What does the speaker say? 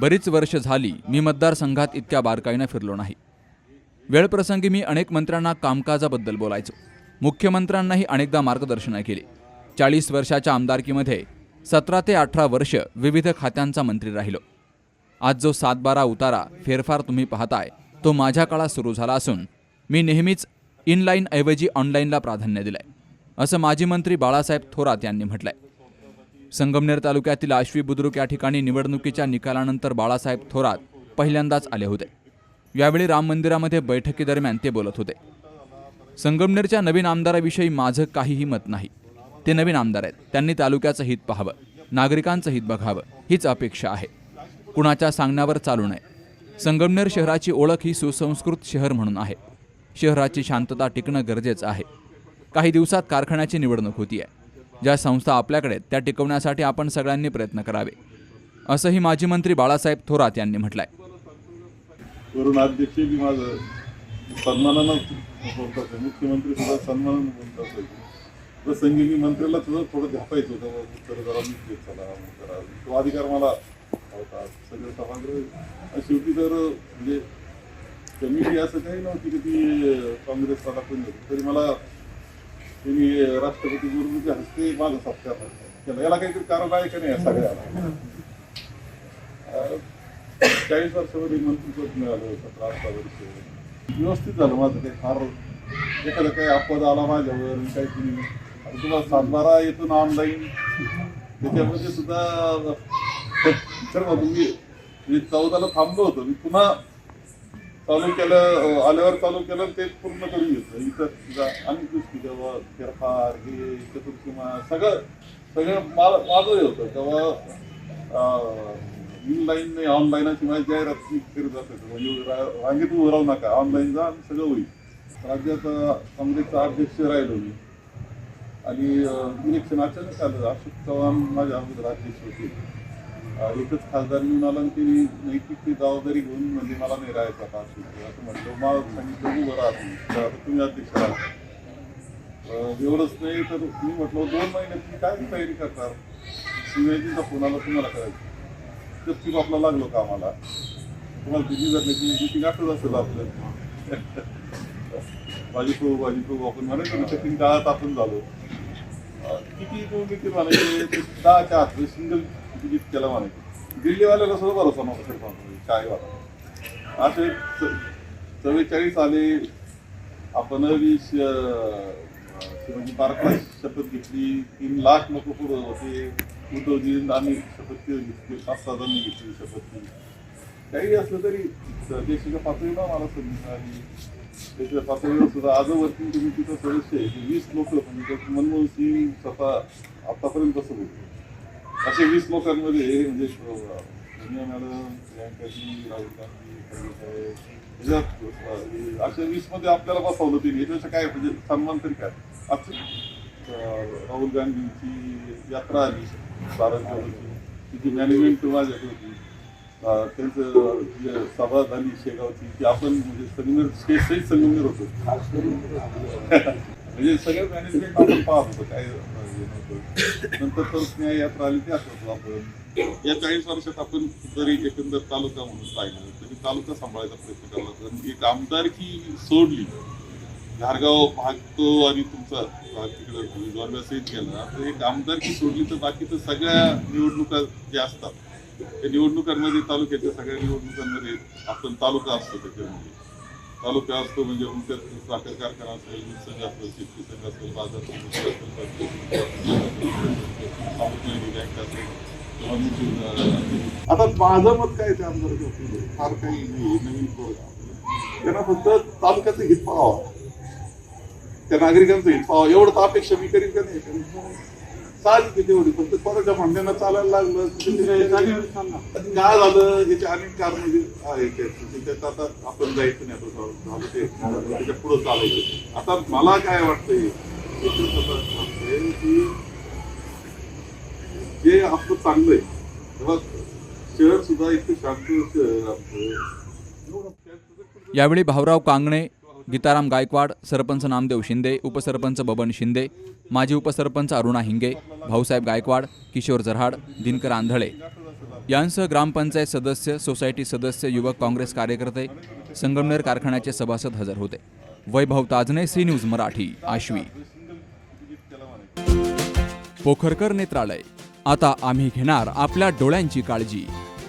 बरीच वर्ष झाली मी मतदारसंघात इतक्या बारकाईनं फिरलो नाही. वेळप्रसंगी मी अनेक मंत्र्यांना कामकाजाबद्दल बोलायचो. मुख्यमंत्र्यांनाही अनेकदा मार्गदर्शनं केली. चाळीस वर्षाच्या आमदारकीमध्ये सतरा ते अठरा वर्ष विविध खात्यांचा मंत्री राहिलो. आज जो सातबारा उतारा फेरफार तुम्ही पाहताय तो माझ्या काळात सुरू झाला असून मी नेहमीच इनलाईन ऐवजी ऑनलाईनला प्राधान्य दिलंय असं माजी मंत्री बाळासाहेब थोरात यांनी म्हटलंय. संगमनेर तालुक्यातील आश्वी बुद्रुक या ठिकाणी निवडणुकीच्या निकालानंतर बाळासाहेब थोरात पहिल्यांदाच आले होते. यावेळी राम मंदिरामध्ये बैठकीदरम्यान ते बोलत होते. संगमनेरच्या नवीन आमदाराविषयी माझं काहीही मत नाही. ते नवीन आमदार आहेत. त्यांनी तालुक्याचं हित पाहावं. नागरिकांचं हित बघावं. हीच अपेक्षा आहे. कुणाच्या सांगण्यावर चालू नये. संगमनेर शहराची ओळख ही सुसंस्कृत शहर म्हणून आहे. शहराची शांतता टिकणं गरजेचं आहे. काही दिवसात कारखान्याची निवडणूक होती आहे ज्या संस्था आपल्याकडे आहेत, त्या टिकवण्यासाठी आपण सगळ्यांनी प्रयत्न करावे. असंही माजी मंत्री बाळासाहेब थोरात यांनी म्हटलंय. अध्यक्ष माझं सन्मानानं बोलतात मुख्यमंत्री सुद्धा सन्मानानं बोलतात प्रसंगी मी मंत्र्याला सुद्धा थोडं झापायचं होतं. जरा मी चला करा तो अधिकार मला होता. सगळं सभागृह शेवटी तर म्हणजे कमिटी असं काही नव्हती की ती अं, काँग्रेसला पण तरी मला त्यांनी राष्ट्रपती गुरुजीच्या हस्ते माझा सत्कार केला याला काहीतरी कारण आहे का नाही या सगळ्याला? चाळीस वर्षामध्ये मंत्रिपद मिळालं सतरा अठरा वर्ष व्यवस्थित झालं माझं काही फार एखादा काही अपवाद आला माझ्यावर काही तुम्ही तुला सातबारा येतो ना ऑनलाईन त्याच्यामध्ये सुद्धा तर मग चौदाला थांबलो होतो. मी पुन्हा चालू केलं आल्यावर चालू केलं ते पूर्ण करून घेतलं. इथं आणि अनेक गोष्टी तेव्हा फेरफार हे चतुर्थीमा सगळं सगळं मा- माझं हे होतं. तेव्हा इनलाईन नाही ऑनलाईन अशी माझी जाहिरात करत असायचं म्हणजे रांगेत उभं राहू नका. ऑनलाईन जा आणि सगळं होईल. राज्यात काँग्रेसचा अध्यक्ष राहिलो मी. आणि इलेक्शन अचानक आलं. अशोक चव्हाण माझ्या अगोदर अध्यक्ष होते. एकच खासदार येऊन आला आणि त्यांनी नैतिक ती जबाबदारी घेऊन म्हणजे मला नाही राहायचा आता असं म्हटलं. मग सांगितलं उभं राहा तुम्ही. तुम्ही अध्यक्ष राहा. एवढंच नाही तर मी म्हटलं दोन महिन्यात तुम्ही काय तयारी करणार? शिवाजीचा फोन आला तुम्हाला करायचं? ती आपला लागलो का आम्हाला तुम्हाला तिची जरण्याची मिटिंग आठवत असेल आपलं. भाजी खाऊ भाजी खाऊ आपण म्हणायचं ना तीन काळात आपण झालो. किती तो किती म्हणायचे? दहाच्या आत सिंगल तिकीट केलं म्हणायचे दिल्लीवाल्याला सुद्धा भरोसा नव्हता खरं चायवाला असे चव्वेचाळीस आले आपण वीस शिवाजी पार्कला म्हणजे शपथ घेतली. तीन लाख लोक पुढं होते. उद्धवजी आम्ही शपथ घेतली. पाच सहा जणांनी घेतली शपथ. काही असलं तरी देशाच्या पातळीला मला संधी मिळाली. देशाच्या पातळीवर सुद्धा आजवरती तुम्ही तिथं सदस्य आहे. वीस लोक म्हणजे मनमोहन सिंग स्वतः आतापर्यंत कसं होते. असे वीस लोकांमध्ये म्हणजे सोनिया मॅडम प्रियांकाजी राहुल गांधी अशा वीसमध्ये आपल्याला बसवलं तिने याच्यापेक्षा काय म्हणजे सन्मान तरी काय? असं. राहुल गांधींची यात्रा आली सारंगपूरची तिची मॅनेजमेंट माझ्याकडे होती. त्यांचं जे सभा झाली शेगावची ती आपण म्हणजे संगमेर स्टेज सहित संगमेर होतो. म्हणजे सगळं मॅनेजमेंट आपण पाहत होतो काय नव्हतं. नंतर तर न्याय यात्रा आली ते आठवतो आपण. या चाळीस वर्षात आपण जरी एकंदर तालुका म्हणून पाहिलं. तरी तालुका सांभाळायचा प्रयत्न केला तर एक आमदारकी सोडली. धारगाव भाग तो आणि तुमचा भाग तिकडे गेला. तर एक आमदारकी सोडली तर बाकी तर सगळ्या निवडणुका ज्या असतात त्या निवडणुकांमध्ये तालुक्याच्या सगळ्या निवडणुकांमध्ये आपण तालुका असतो त्याच्यामध्ये. तालुक्या असतो म्हणजे मग साखर कारखाना असेल वीज संघ असेल शेतकरी संघ असेल बाजार समिती असेल सामुदायिक बँक असेल आता माझं मत काय त्या आमदार फार काही नाही नवीन त्यांना फक्त तालुक्याचं हित पाहावं त्या नागरिकांचं हित पाहावं एवढं तर अपेक्षा मी करीन का नाही? साहजिक आहे तेवढी. फक्त कोणाच्या म्हणण्यानं चालायला लागलं. की काय झालं? याचे अनेक कारण आहेत त्याचे. त्याच्यात आता आपण जायचं नाही आता. झालं. त्याच्या पुढे चालायचं. आता मला काय वाटतंय की जे आपलं चांगलं आहे तेव्हा शहर सुद्धा इतकं शांत शहर आमचं यावेळी भाऊराव कांगणे गीताराम गायकवाड सरपंच नामदेव शिंदे उपसरपंच बबन शिंदे माजी उपसरपंच अरुणा हिंगे भाऊसाहेब गायकवाड किशोर जरहाड दिनकर आंधळे. यांसह ग्रामपंचायत सदस्य सोसायटी सदस्य युवक काँग्रेस कार्यकर्ते संगमनेर कारखान्याचे सभासद हजर होते. Vaibhav Tajne C news Marathi Ashvi. Pokharkar नेत्रालय. आता आम्ही घेणार आपल्या डोळ्यांची काळजी.